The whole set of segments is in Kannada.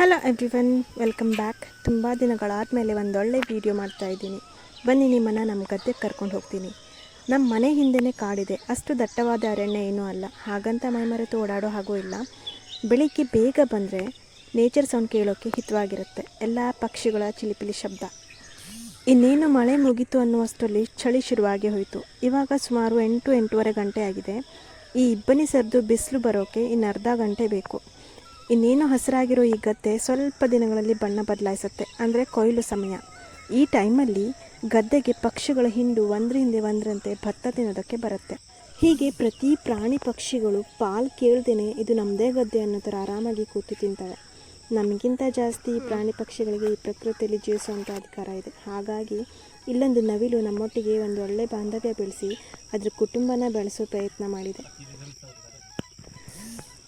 ಹಲೋ ಎವ್ರಿವನ್ ವೆಲ್ಕಮ್ ಬ್ಯಾಕ್ ತುಂಬ ದಿನಗಳಾದಮೇಲೆ ಒಂದೊಳ್ಳೆ ವಿಡಿಯೋ ಮಾಡ್ತಾ ಇದ್ದೀನಿ. ಬನ್ನಿ ನಿಮ್ಮನ್ನು ನಮ್ಮ ಗದ್ದೆಗೆ ಕರ್ಕೊಂಡು ಹೋಗ್ತೀನಿ. ನಮ್ಮ ಮನೆ ಹಿಂದೆನೇ ಕಾಡಿದೆ. ಅಷ್ಟು ದಟ್ಟವಾದ ಅರಣ್ಯ ಏನೂ ಅಲ್ಲ. ಹಾಗಂತ ಮೈಮರೆತು ಓಡಾಡೋ ಹಾಗೂ ಇಲ್ಲ. ಬೆಳಿಗ್ಗೆ ಬೇಗ ಬಂದರೆ ನೇಚರ್ ಸೌಂಡ್ ಕೇಳೋಕ್ಕೆ ಹಿತವಾಗಿರುತ್ತೆ. ಎಲ್ಲ ಪಕ್ಷಿಗಳ ಚಿಲಿಪಿಲಿ ಶಬ್ದ. ಇನ್ನೇನು ಮಳೆ ಮುಗೀತು ಅನ್ನುವಷ್ಟರಲ್ಲಿ ಚಳಿ ಶುರುವಾಗಿ ಹೋಯಿತು. ಇವಾಗ ಸುಮಾರು ಎಂಟು ಎಂಟೂವರೆ ಗಂಟೆ ಆಗಿದೆ. ಈ ಇಬ್ಬನಿ ಸರಿದು ಬಿಸಿಲು ಬರೋಕ್ಕೆ ಇನ್ನು ಅರ್ಧ ಗಂಟೆ ಬೇಕು. ಇನ್ನೇನು ಹಸಿರಾಗಿರೋ ಈ ಗದ್ದೆ ಸ್ವಲ್ಪ ದಿನಗಳಲ್ಲಿ ಬಣ್ಣ ಬದಲಾಯಿಸುತ್ತೆ. ಅಂದರೆ ಕೊಯ್ಲು ಸಮಯ. ಈ ಟೈಮಲ್ಲಿ ಗದ್ದೆಗೆ ಪಕ್ಷಿಗಳ ಹಿಂಡು ಒಂದ್ರ ಹಿಂದೆ ಒಂದರಂತೆ ಭತ್ತ ತಿನ್ನೋದಕ್ಕೆ ಬರುತ್ತೆ. ಹೀಗೆ ಪ್ರತಿ ಪ್ರಾಣಿ ಪಕ್ಷಿಗಳು ಪಾಲ್ ಕೇಳ್ದೇನೆ ಇದು ನಮ್ಮದೇ ಗದ್ದೆ ಅನ್ನೋ ಥರ ಆರಾಮಾಗಿ ಕೂತು ತಿಂತವೆ. ನಮಗಿಂತ ಜಾಸ್ತಿ ಪ್ರಾಣಿ ಪಕ್ಷಿಗಳಿಗೆ ಈ ಪ್ರಕೃತಿಯಲ್ಲಿ ಜೀವಿಸುವಂಥ ಅಧಿಕಾರ ಇದೆ. ಹಾಗಾಗಿ ಇಲ್ಲೊಂದು ನವಿಲು ನಮ್ಮೊಟ್ಟಿಗೆ ಒಂದು ಒಳ್ಳೆ ಬಾಂಧವ್ಯ ಬೆಳೆಸಿ ಅದ್ರ ಕುಟುಂಬನ ಬೆಳೆಸೋ ಪ್ರಯತ್ನ ಮಾಡಿದೆ.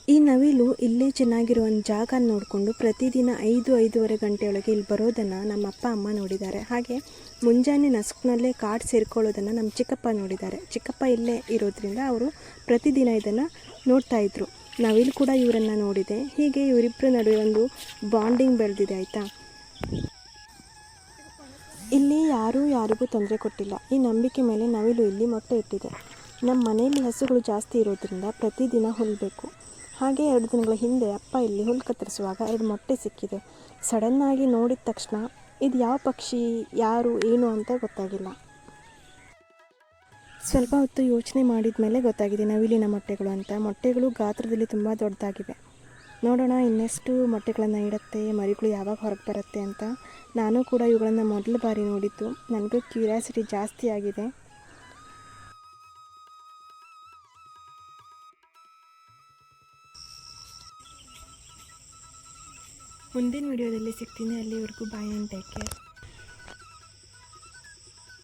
ಈ ನವಿಲು ಇಲ್ಲೇ ಚೆನ್ನಾಗಿರೋ ಒಂದು ಜಾಗ ನೋಡಿಕೊಂಡು ಪ್ರತಿದಿನ ಐದು, ಐದೂವರೆ ಗಂಟೆಯೊಳಗೆ ಇಲ್ಲಿ ಬರೋದನ್ನು ನಮ್ಮ ಅಪ್ಪ, ಅಮ್ಮ ನೋಡಿದ್ದಾರೆ. ಹಾಗೆ ಮುಂಜಾನೆ ನಸುಕಿನಲ್ಲೇ ಕಾಡು ಸೇರ್ಕೊಳ್ಳೋದನ್ನು ನಮ್ಮ ಚಿಕ್ಕಪ್ಪ ನೋಡಿದ್ದಾರೆ. ಚಿಕ್ಕಪ್ಪ ಇಲ್ಲೇ ಇರೋದ್ರಿಂದ ಅವರು ಪ್ರತಿದಿನ ಇದನ್ನು ನೋಡ್ತಾ ಇದ್ರು. ನವಿಲು ಕೂಡ ಇವರನ್ನು ನೋಡಿದೆ. ಹೀಗೆ ಇವರಿಬ್ಬರ ನಡುವೆ ಒಂದು ಬಾಂಡಿಂಗ್ ಬೆಳೆದಿದೆ, ಆಯಿತಾ? ಇಲ್ಲಿ ಯಾರೂ ಯಾರಿಗೂ ತೊಂದರೆ ಕೊಟ್ಟಿಲ್ಲ. ಈ ನಂಬಿಕೆ ಮೇಲೆ ನವಿಲು ಇಲ್ಲಿ ಮೊಟ್ಟೆ ಇಟ್ಟಿದೆ. ನಮ್ಮ ಮನೆಯಲ್ಲಿ ಹಸುಗಳು ಜಾಸ್ತಿ ಇರೋದ್ರಿಂದ ಪ್ರತಿದಿನ ಹುಲ್ಬೇಕು. ಹಾಗೆ ಎರಡು ದಿನಗಳ ಹಿಂದೆ ಅಪ್ಪ ಇಲ್ಲಿ ಹುಲ್ಲು ಕತ್ತರಿಸುವಾಗ ಎರಡು ಮೊಟ್ಟೆ ಸಿಕ್ಕಿದೆ. ಸಡನ್ನಾಗಿ ನೋಡಿದ ತಕ್ಷಣ ಇದು ಯಾವ ಪಕ್ಷಿ, ಯಾರು, ಏನು ಅಂತ ಗೊತ್ತಾಗಿಲ್ಲ. ಸ್ವಲ್ಪ ಹೊತ್ತು ಯೋಚನೆ ಮಾಡಿದ ಮೇಲೆ ಗೊತ್ತಾಗಿದೆ, ನವಿಲಿನ ಮೊಟ್ಟೆಗಳು ಅಂತ. ಮೊಟ್ಟೆಗಳು ಗಾತ್ರದಲ್ಲಿ ತುಂಬ ದೊಡ್ಡದಾಗಿವೆ. ನೋಡೋಣ ಇನ್ನೆಷ್ಟು ಮೊಟ್ಟೆಗಳನ್ನು ಇಡುತ್ತೆ, ಮರಿಗಳು ಯಾವಾಗ ಹೊರಗೆ ಬರುತ್ತೆ ಅಂತ. ನಾನು ಕೂಡ ಇವುಗಳನ್ನು ಮೊದಲ ಬಾರಿ ನೋಡಿದ್ದು. ನನಗೂ ಕ್ಯೂರಿಯಾಸಿಟಿ ಜಾಸ್ತಿ ಆಗಿದೆ. ಮುಂದಿನ ವಿಡಿಯೋದಲ್ಲಿ ಸಿಗ್ತೀನಿ. ಅಲ್ಲಿವರೆಗೂ ಬಾಯ್ ಆ್ಯಂಡ್ ಟೇಕ್ ಕೇರ್